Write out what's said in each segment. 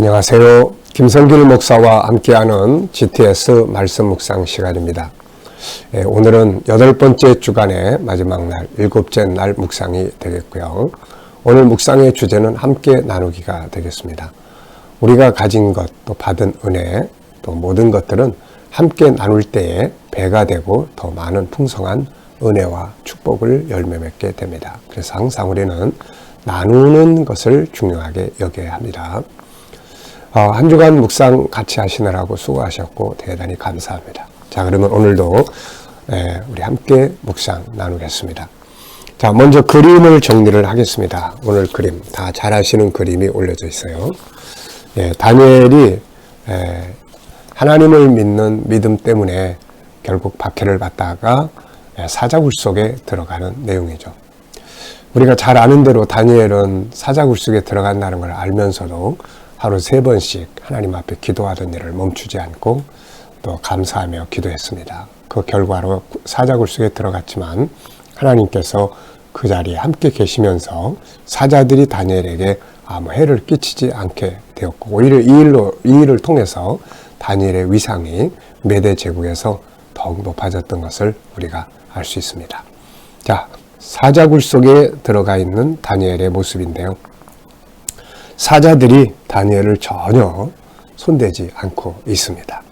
안녕하세요. 김성길 목사와 함께하는 GTS 말씀 묵상 시간입니다. 예, 오늘은 여덟 번째 주간의 마지막 날, 일곱째 날 묵상이 되겠고요. 오늘 묵상의 주제는 함께 나누기가 되겠습니다. 우리가 가진 것, 또 받은 은혜, 또 모든 것들은 함께 나눌 때에 배가 되고 더 많은 풍성한 은혜와 축복을 열매 맺게 됩니다. 그래서 항상 우리는 나누는 것을 중요하게 여겨야 합니다. 어, 한 주간 묵상 같이 하시느라고 수고하셨고 대단히 감사합니다. 자, 그러면 오늘도 예, 우리 함께 묵상 나누겠습니다. 자, 먼저 그림을 정리를 하겠습니다. 오늘 그림 다 잘 아시는 그림이 올려져 있어요. 예, 다니엘이 예, 하나님을 믿는 믿음 때문에 결국 박해를 받다가 예, 사자굴 속에 들어가는 내용이죠. 우리가 잘 아는 대로 다니엘은 사자굴 속에 들어간다는 걸 알면서도 하루 세 번씩 하나님 앞에 기도하던 일을 멈추지 않고 또 감사하며 기도했습니다. 그 결과로 사자굴 속에 들어갔지만 하나님께서 그 자리에 함께 계시면서 사자들이 다니엘에게 아무 해를 끼치지 않게 되었고 오히려 이 일로 이 일을 통해서 다니엘의 위상이 메대 제국에서 더욱 높아졌던 것을 우리가 알 수 있습니다. 자, 사자굴 속에 들어가 있는 다니엘의 모습인데요. 사자들이 다니엘을 전혀 손대지 않고 있습니다.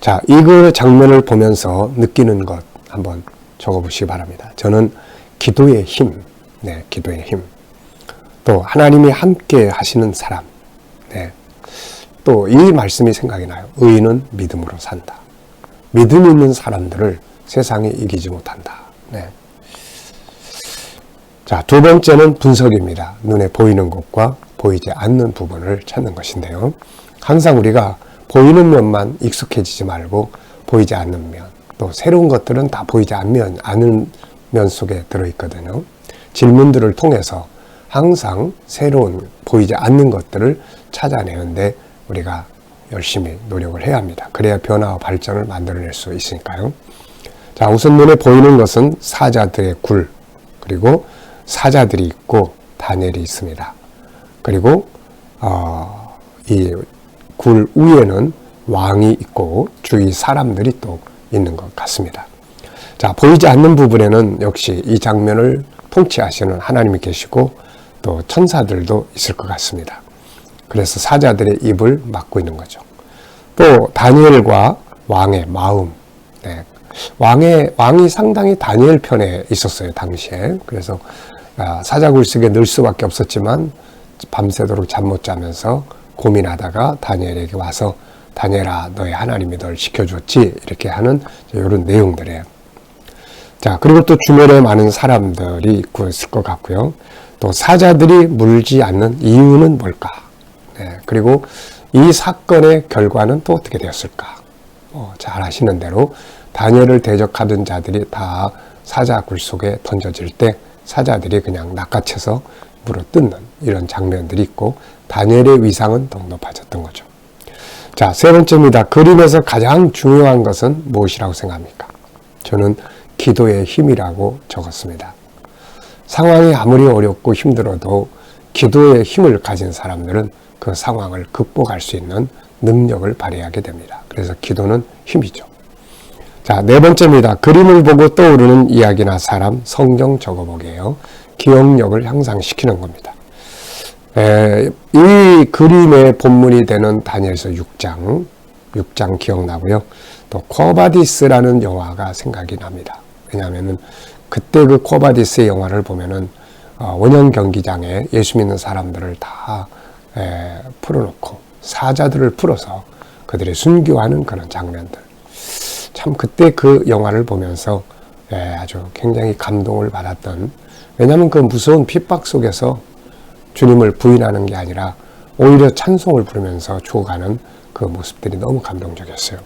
자, 이 그 장면을 보면서 느끼는 것 한번 적어보시기 바랍니다. 저는 기도의 힘, 네, 기도의 힘. 또 하나님이 함께 하시는 사람, 네. 또 이 말씀이 생각이 나요. 의인은 믿음으로 산다. 믿음 있는 사람들을 세상이 이기지 못한다. 네. 자, 두 번째는 분석입니다. 눈에 보이는 것과 보이지 않는 부분을 찾는 것인데요. 항상 우리가 보이는 면만 익숙해지지 말고 보이지 않는 면, 또 새로운 것들은 다 보이지 않는, 않은 면 속에 들어있거든요. 질문들을 통해서 항상 새로운 보이지 않는 것들을 찾아내는데 우리가 열심히 노력을 해야 합니다. 그래야 변화와 발전을 만들어낼 수 있으니까요. 자, 우선 눈에 보이는 것은 사자들의 굴, 그리고 사자들이 있고 다니엘이 있습니다. 그리고 어, 이굴 위에는 왕이 있고 주위 사람들이 또 있는 것 같습니다. 자 보이지 않는 부분에는 역시 이 장면을 통치하시는 하나님이 계시고 또 천사들도 있을 것 같습니다. 그래서 사자들의 입을 막고 있는 거죠. 또 다니엘과 왕의 마음, 네. 왕의 왕이 상당히 다니엘 편에 있었어요 당시에. 그래서 아, 사자굴 속에 늘 수밖에 없었지만 밤새도록 잠 못 자면서 고민하다가 다니엘에게 와서 다니엘아 너의 하나님이 널 지켜줬지 이렇게 하는 이런 내용들이에요. 자 그리고 또 주변에 많은 사람들이 있을 것 같고요. 또 사자들이 물지 않는 이유는 뭘까? 네, 그리고 이 사건의 결과는 또 어떻게 되었을까? 어, 잘 아시는 대로 다니엘을 대적하던 자들이 다 사자 굴 속에 던져질 때 사자들이 그냥 낚아채서 물어 뜯는 이런 장면들이 있고 다니엘의 위상은 더 높아졌던 거죠. 자, 세 번째입니다. 그림에서 가장 중요한 것은 무엇이라고 생각합니까? 저는 기도의 힘이라고 적었습니다. 상황이 아무리 어렵고 힘들어도 기도의 힘을 가진 사람들은 그 상황을 극복할 수 있는 능력을 발휘하게 됩니다. 그래서 기도는 힘이죠. 자, 네 번째입니다. 그림을 보고 떠오르는 이야기나 사람, 성경 적어보게요. 기억력을 향상시키는 겁니다. 에, 이 그림의 본문이 되는 다니엘서 6장, 6장 기억나고요. 또 코바디스라는 영화가 생각이 납니다. 왜냐하면은 그때 그 코바디스의 영화를 보면은 어, 원형 경기장에 예수 믿는 사람들을 다 에, 풀어놓고 사자들을 풀어서 그들의 순교하는 그런 장면들. 참 그때 그 영화를 보면서 예, 아주 굉장히 감동을 받았던 왜냐하면 그 무서운 핍박 속에서 주님을 부인하는 게 아니라 오히려 찬송을 부르면서 죽어가는 그 모습들이 너무 감동적이었어요.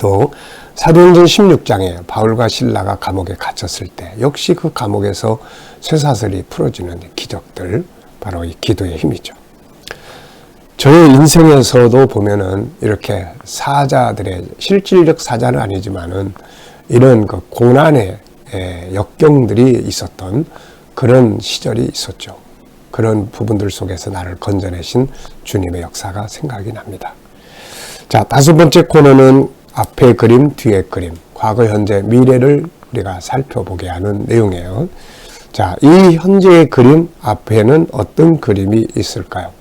또 사도행전 16장에 바울과 신라가 감옥에 갇혔을 때 역시 그 감옥에서 쇠사슬이 풀어지는 기적들 바로 이 기도의 힘이죠. 저의 인생에서도 보면은 이렇게 사자들의 실질적 사자는 아니지만은 이런 그 고난의 역경들이 있었던 그런 시절이 있었죠. 그런 부분들 속에서 나를 건져내신 주님의 역사가 생각이 납니다. 자, 다섯 번째 코너는 앞에 그림, 뒤에 그림, 과거, 현재, 미래를 우리가 살펴보게 하는 내용이에요. 자, 이 현재의 그림 앞에는 어떤 그림이 있을까요?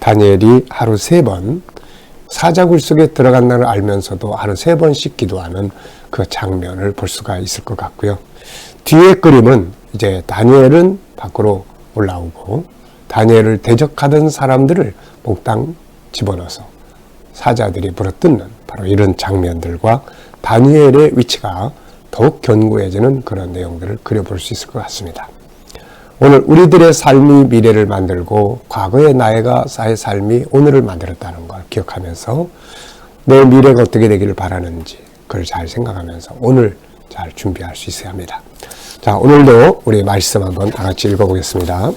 다니엘이 하루 세 번 사자굴 속에 들어간다는 알면서도 하루 세 번씩 기도하는 그 장면을 볼 수가 있을 것 같고요. 뒤에 그림은 이제 다니엘은 밖으로 올라오고 다니엘을 대적하던 사람들을 몽땅 집어넣어서 사자들이 물어뜯는 바로 이런 장면들과 다니엘의 위치가 더욱 견고해지는 그런 내용들을 그려볼 수 있을 것 같습니다. 오늘 우리들의 삶이 미래를 만들고 과거의 나이가 사의 삶이 오늘을 만들었다는 걸 기억하면서 내 미래가 어떻게 되기를 바라는지 그걸 잘 생각하면서 오늘 잘 준비할 수 있어야 합니다. 자, 오늘도 우리 말씀 한번 다 같이 읽어보겠습니다.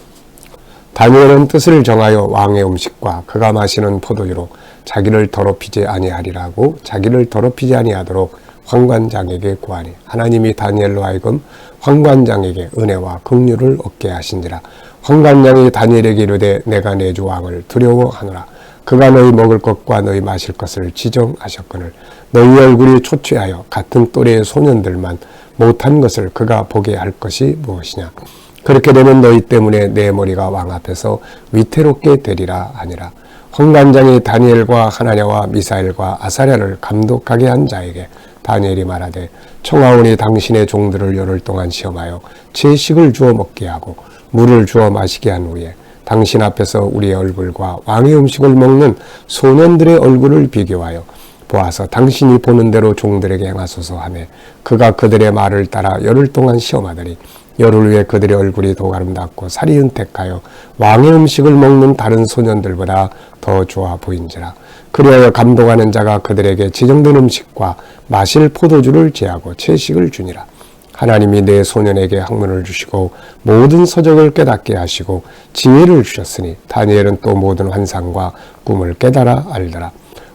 다니엘은 뜻을 정하여 왕의 음식과 그가 마시는 포도주로 자기를 더럽히지 아니하리라고 자기를 더럽히지 아니하도록 황관장에게 구하니 하나님이 다니엘로 하여금 황관장에게 은혜와 긍휼을 얻게 하신지라 황관장이 다니엘에게 이르되 내가 내 주 왕을 두려워하노라 그가 너희 먹을 것과 너희 마실 것을 지정하셨거늘 너희 얼굴이 초췌하여 같은 또래의 소년들만 못한 것을 그가 보게 할 것이 무엇이냐? 그렇게 되면 너희 때문에 내 머리가 왕 앞에서 위태롭게 되리라 하니라. 황관장이 다니엘과 하나냐와 미사엘과 아사랴를 감독하게 한 자에게 다니엘이 말하되 청하오니 당신의 종들을 열흘 동안 시험하여 채식을 주어 먹게 하고 물을 주어 마시게 한 후에 당신 앞에서 우리의 얼굴과 왕의 음식을 먹는 소년들의 얼굴을 비교하여 보아서 당신이 보는 대로 종들에게 행하소서 하매 그가 그들의 말을 따라 열흘 동안 시험하더니 열흘 후에 그들의 얼굴이 더 아름답고 살이 은택하여 왕의 음식을 먹는 다른 소년들보다 더 좋아 보인지라 그리하여 감동하는 자가 그들에게 지정된 음식과 마실 포도주를 제하고 채식을 주니라. 하나님이 내 소년에게 학문을 주시고 모든 서적을 깨닫게 하시고 지혜를 주셨으니 다니엘은 또 모든 환상과 꿈을 깨달아 알더라.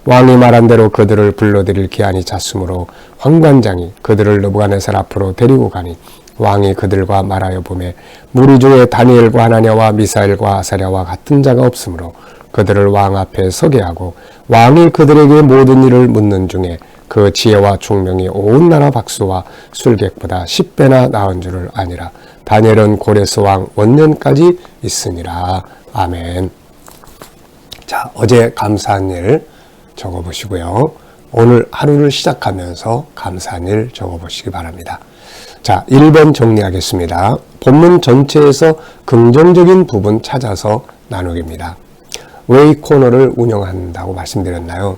왕이 말한 대로 그들을 불러들일 기한이 찼으므로 황관장이 그들을 느부갓네살 앞으로 데리고 가니 왕이 그들과 말하여 보매 무리 중에 다니엘과 하나냐와 미사엘과 아사랴와 같은 자가 없으므로 그들을 왕 앞에 서게 하고 왕이 그들에게 모든 일을 묻는 중에 그 지혜와 총명이 온 나라 박수와 술객보다 10배나 나은 줄을 아니라 다니엘은 고레스 왕 원년까지 있으니라. 아멘. 자, 어제 감사한 일 적어 보시고요. 오늘 하루를 시작하면서 감사한 일 적어 보시기 바랍니다. 자, 1번 정리하겠습니다. 본문 전체에서 긍정적인 부분 찾아서 나누기입니다. 왜이 코너를 운영한다고 말씀드렸나요?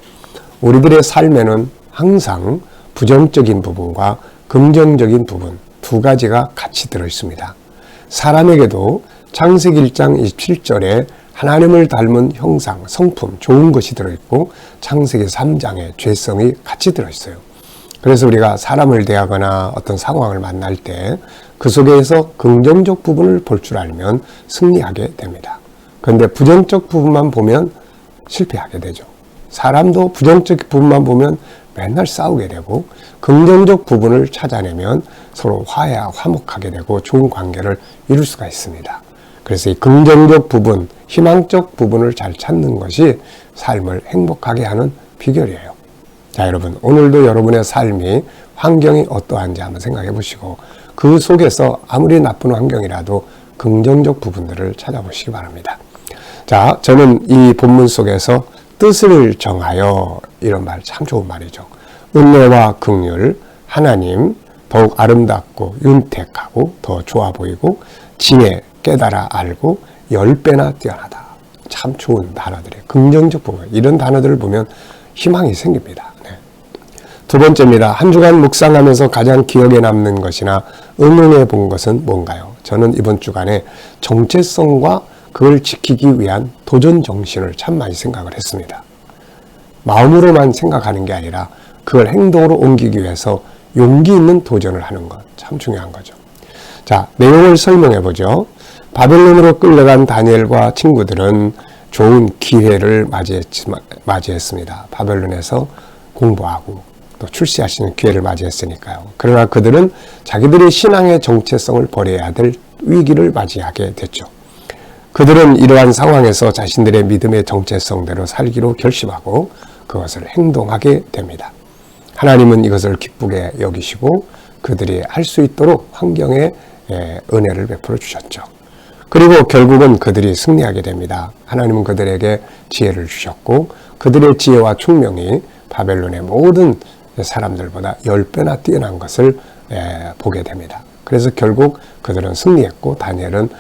우리들의 삶에는 항상 부정적인 부분과 긍정적인 부분 두 가지가 같이 들어 있습니다. 사람에게도 창세기 1장 27절에 하나님을 닮은 형상, 성품, 좋은 것이 들어있고 창세기 3장에 죄성이 같이 들어있어요. 그래서 우리가 사람을 대하거나 어떤 상황을 만날 때 그 속에서 긍정적 부분을 볼 줄 알면 승리하게 됩니다. 그런데 부정적 부분만 보면 실패하게 되죠. 사람도 부정적 부분만 보면 맨날 싸우게 되고 긍정적 부분을 찾아내면 서로 화해하 화목하게 되고 좋은 관계를 이룰 수가 있습니다. 그래서 이 긍정적 부분, 희망적 부분을 잘 찾는 것이 삶을 행복하게 하는 비결이에요. 자, 여러분, 오늘도 여러분의 삶이 환경이 어떠한지 한번 생각해 보시고 그 속에서 아무리 나쁜 환경이라도 긍정적 부분들을 찾아보시기 바랍니다. 자, 저는 이 본문 속에서 뜻을 정하여 이런 말 참 좋은 말이죠. 은혜와 긍휼, 하나님 더욱 아름답고 윤택하고 더 좋아 보이고 지혜 깨달아 알고 열 배나 뛰어나다. 참 좋은 단어들이에요. 긍정적 부분 이런 단어들을 보면 희망이 생깁니다. 두 번째입니다. 한 주간 묵상하면서 가장 기억에 남는 것이나 응용해 본 것은 뭔가요? 저는 이번 주간에 정체성과 그걸 지키기 위한 도전 정신을 참 많이 생각을 했습니다. 마음으로만 생각하는 게 아니라 그걸 행동으로 옮기기 위해서 용기 있는 도전을 하는 것 참 중요한 거죠. 자, 내용을 설명해 보죠. 바벨론으로 끌려간 다니엘과 친구들은 좋은 기회를 맞이했습니다. 바벨론에서 공부하고 또 출시하시는 기회를 맞이했으니까요. 그러나 그들은 자기들의 신앙의 정체성을 버려야 될 위기를 맞이하게 됐죠. 그들은 이러한 상황에서 자신들의 믿음의 정체성대로 살기로 결심하고 그것을 행동하게 됩니다. 하나님은 이것을 기쁘게 여기시고 그들이 할 수 있도록 환경에 예, 은혜를 베풀어 주셨죠. 그리고 결국은 그들이 승리하게 됩니다. 하나님은 그들에게 지혜를 주셨고 그들의 지혜와 총명이 바벨론의 모든 사람들보다 열 배나 뛰어난 것을 예, 보게 됩니다. 그래서 결국 그들은 승리했고 다니엘은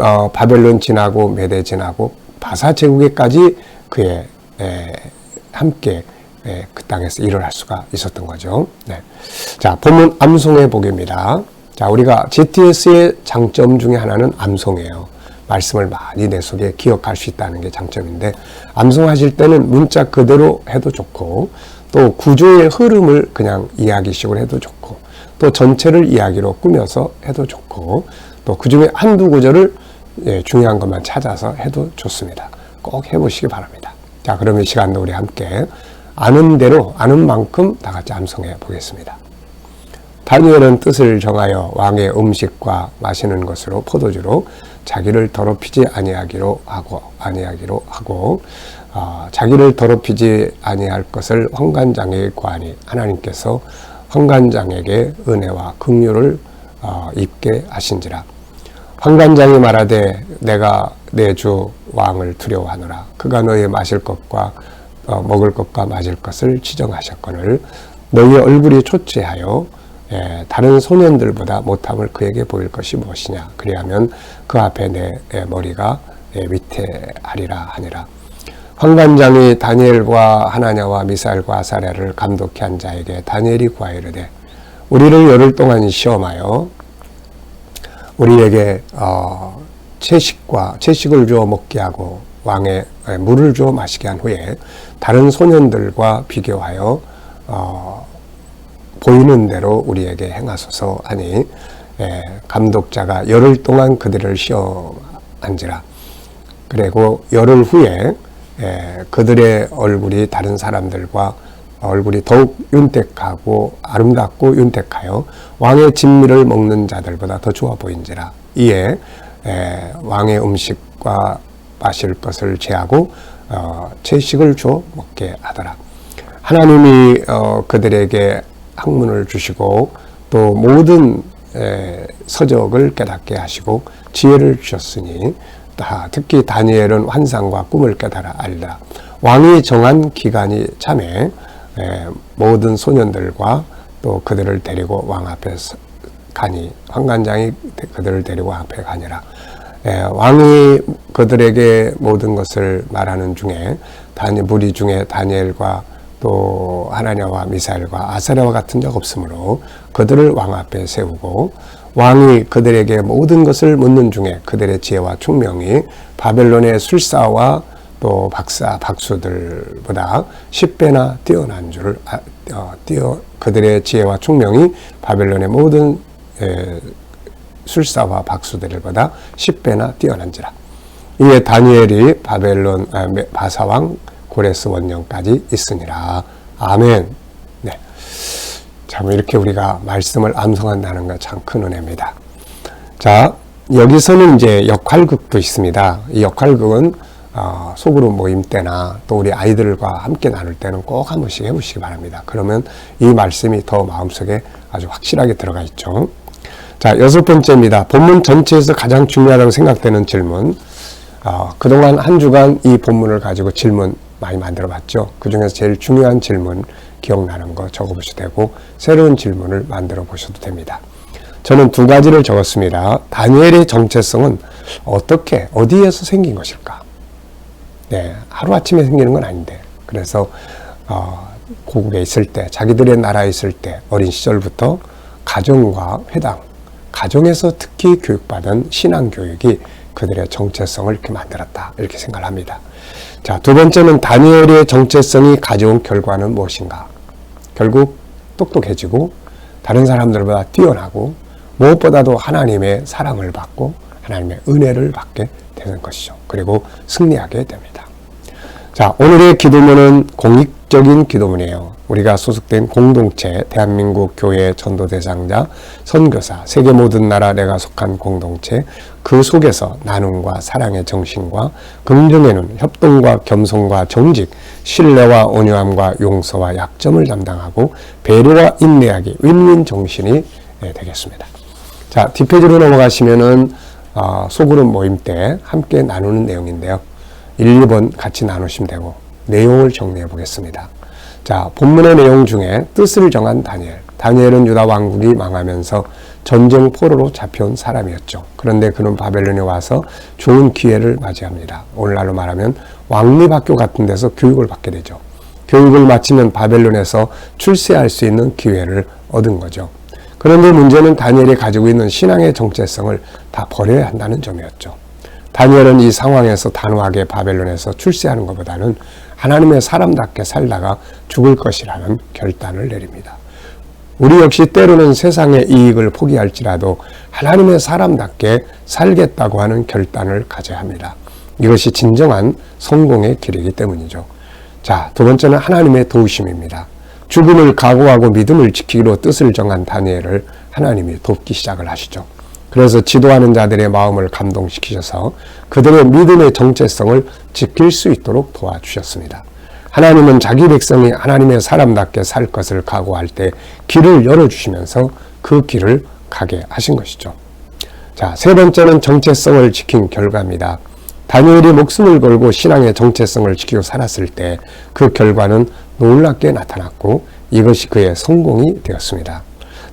어, 바벨론 지나고 메대 지나고 바사 제국에까지 그의 에, 함께 에, 그 땅에서 일을 할 수가 있었던 거죠. 네. 자, 본문 암송의 복입니다. 자, 우리가 GTS의 장점 중에 하나는 암송이에요. 말씀을 많이 내 속에 기억할 수 있다는 게 장점인데, 암송하실 때는 문자 그대로 해도 좋고, 또 구조의 흐름을 그냥 이야기식으로 해도 좋고, 또 전체를 이야기로 꾸며서 해도 좋고, 또 그 중에 한두 구절을 예, 중요한 것만 찾아서 해도 좋습니다. 꼭 해보시기 바랍니다. 자, 그러면 이 시간도 우리 함께 아는 대로 아는 만큼 다 같이 암송해 보겠습니다. 다니엘은 뜻을 정하여 왕의 음식과 마시는 것으로 포도주로 자기를 더럽히지 아니하기로 하고 아니하기로 하고 어, 자기를 더럽히지 아니할 것을 황관장에게 구하니 하나님께서 황관장에게 은혜와 긍휼을 어, 입게 하신지라. 황관장이 말하되 내가 내 주 왕을 두려워하노라. 그가 너희 마실 것과 어, 먹을 것과 마실 것을 지정하셨거늘 너희 얼굴이 초췌하여 예, 다른 소년들보다 못함을 그에게 보일 것이 무엇이냐? 그리하면 그 앞에 내 예, 머리가 예, 위태하리라 하니라. 황관장이 다니엘과 하나냐와 미사엘과 아사랴를 감독해 한 자에게 다니엘이 구하이르되 우리를 열흘 동안 시험하여 우리에게 어, 채식과 채식을 주어 먹게 하고 왕의 예, 물을 주어 마시게 한 후에 다른 소년들과 비교하여 어, 보이는 대로 우리에게 행하소서 하니 예, 감독자가 열흘 동안 그들을 시험한지라 그리고 열흘 후에 예, 그들의 얼굴이 다른 사람들과 얼굴이 더욱 윤택하고 아름답고 윤택하여 왕의 진미를 먹는 자들보다 더 좋아 보인지라 이에 에, 왕의 음식과 마실 것을 제하고 어, 채식을 줘 먹게 하더라. 하나님이 어, 그들에게 학문을 주시고 또 모든 에, 서적을 깨닫게 하시고 지혜를 주셨으니 다 특히 다니엘은 환상과 꿈을 깨달아 알라. 왕이 정한 기간이 참에 에, 모든 소년들과 또 그들을 데리고 왕 앞에 가니 황관장이 그들을 데리고 왕 앞에 가니라. 에, 왕이 그들에게 모든 것을 말하는 중에 다니 무리 중에 다니엘과 또 하나냐와 미사엘과 아사랴와 같은 적 없으므로 그들을 왕 앞에 세우고 왕이 그들에게 모든 것을 묻는 중에 그들의 지혜와 총명이 바벨론의 술사와 또 박사, 박수들보다 10배나 뛰어난 줄을 아, 어, 뛰어 그들의 지혜와 총명이 바벨론의 모든 에, 술사와 박수들보다 10배나 뛰어난지라. 이에 다니엘이 바벨론 아, 바사왕 고레스 원령까지 있으니라. 아멘. 네. 참 이렇게 우리가 말씀을 암송한다는 것 참 큰 은혜입니다. 자, 여기서는 이제 역할극도 있습니다. 이 역할극은 어, 소그룹 모임 때나 또 우리 아이들과 함께 나눌 때는 꼭 한 번씩 해보시기 바랍니다. 그러면 이 말씀이 더 마음속에 아주 확실하게 들어가 있죠. 자, 여섯 번째입니다. 본문 전체에서 가장 중요하다고 생각되는 질문. 어, 그동안 한 주간 이 본문을 가지고 질문 많이 만들어 봤죠. 그 중에서 제일 중요한 질문 기억나는 거 적어 보셔도 되고, 새로운 질문을 만들어 보셔도 됩니다. 저는 두 가지를 적었습니다. 다니엘의 정체성은 어떻게, 어디에서 생긴 것일까? 네, 하루아침에 생기는 건 아닌데. 그래서, 어, 고국에 있을 때, 자기들의 나라에 있을 때, 어린 시절부터 가정과 회당, 가정에서 특히 교육받은 신앙 교육이 그들의 정체성을 이렇게 만들었다. 이렇게 생각을 합니다. 자, 두 번째는 다니엘의 정체성이 가져온 결과는 무엇인가? 결국 똑똑해지고 다른 사람들보다 뛰어나고 무엇보다도 하나님의 사랑을 받고 하나님의 은혜를 받게 되는 것이죠. 그리고 승리하게 됩니다. 자, 오늘의 기도문은 공익적인 기도문이에요. 우리가 소속된 공동체, 대한민국 교회 전도 대상자, 선교사, 세계 모든 나라 내가 속한 공동체, 그 속에서 나눔과 사랑의 정신과 긍정에는 협동과 겸손과 정직, 신뢰와 온유함과 용서와 약점을 담당하고 배려와 인내하기, 윈윈 정신이 예, 되겠습니다. 자, 뒷페이지로 넘어가시면은 어, 소그룹 모임 때 함께 나누는 내용인데요. 1, 2번 같이 나누시면 되고 내용을 정리해 보겠습니다. 자, 본문의 내용 중에 뜻을 정한 다니엘. 다니엘은 유다 왕국이 망하면서 전쟁 포로로 잡혀온 사람이었죠. 그런데 그는 바벨론에 와서 좋은 기회를 맞이합니다. 오늘날로 말하면 왕립학교 같은 데서 교육을 받게 되죠. 교육을 마치면 바벨론에서 출세할 수 있는 기회를 얻은 거죠. 그런데 문제는 다니엘이 가지고 있는 신앙의 정체성을 다 버려야 한다는 점이었죠. 다니엘은 이 상황에서 단호하게 바벨론에서 출세하는 것보다는 하나님의 사람답게 살다가 죽을 것이라는 결단을 내립니다. 우리 역시 때로는 세상의 이익을 포기할지라도 하나님의 사람답게 살겠다고 하는 결단을 가져야 합니다. 이것이 진정한 성공의 길이기 때문이죠. 자, 두 번째는 하나님의 도우심입니다. 죽음을 각오하고 믿음을 지키기로 뜻을 정한 다니엘을 하나님이 돕기 시작을 하시죠. 그래서 지도하는 자들의 마음을 감동시키셔서 그들의 믿음의 정체성을 지킬 수 있도록 도와주셨습니다. 하나님은 자기 백성이 하나님의 사람답게 살 것을 각오할 때 길을 열어주시면서 그 길을 가게 하신 것이죠. 자, 세 번째는 정체성을 지킨 결과입니다. 다니엘이 목숨을 걸고 신앙의 정체성을 지키고 살았을 때 그 결과는 놀랍게 나타났고 이것이 그의 성공이 되었습니다.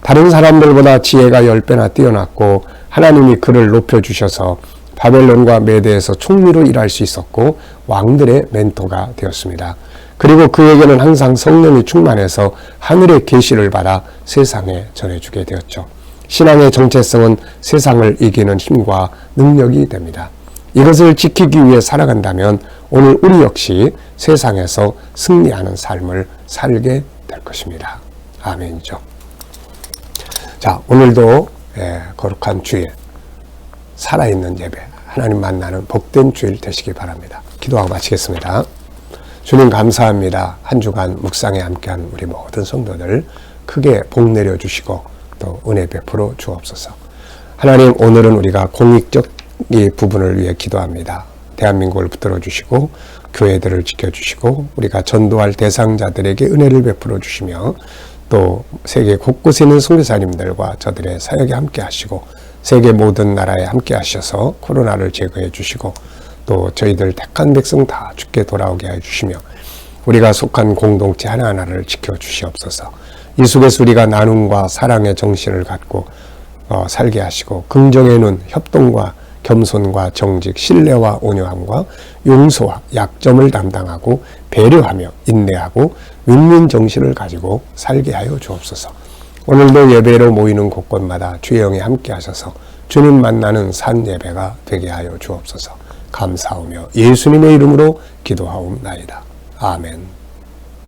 다른 사람들보다 지혜가 10배나 뛰어났고 하나님이 그를 높여주셔서 바벨론과 메대에서 총리로 일할 수 있었고 왕들의 멘토가 되었습니다. 그리고 그에게는 항상 성령이 충만해서 하늘의 계시를 받아 세상에 전해주게 되었죠. 신앙의 정체성은 세상을 이기는 힘과 능력이 됩니다. 이것을 지키기 위해 살아간다면 오늘 우리 역시 세상에서 승리하는 삶을 살게 될 것입니다. 아멘이죠. 자, 오늘도 예, 거룩한 주일, 살아있는 예배, 하나님 만나는 복된 주일 되시기 바랍니다. 기도하고 마치겠습니다. 주님 감사합니다. 한 주간 묵상에 함께한 우리 모든 성도들 크게 복 내려 주시고 또 은혜 베풀어 주옵소서. 하나님 오늘은 우리가 공익적 이 부분을 위해 기도합니다. 대한민국을 붙들어 주시고 교회들을 지켜 주시고 우리가 전도할 대상자들에게 은혜를 베풀어 주시며 또 세계 곳곳에 있는 선교사님들과 저들의 사역에 함께 하시고 세계 모든 나라에 함께 하셔서 코로나를 제거해 주시고 또 저희들 택한 백성 다 죽게 돌아오게 해 주시며 우리가 속한 공동체 하나하나를 지켜 주시옵소서. 이 속에서 우리가 나눔과 사랑의 정신을 갖고 어, 살게 하시고 긍정의 눈, 협동과 겸손과 정직, 신뢰와 온유함과 용서와 약점을 담당하고 배려하며 인내하고 윈윈 정신을 가지고 살게 하여 주옵소서. 오늘도 예배로 모이는 곳곳마다 주의 영이 함께 하셔서 주님 만나는 산 예배가 되게 하여 주옵소서. 감사하며 예수님의 이름으로 기도하옵나이다. 아멘.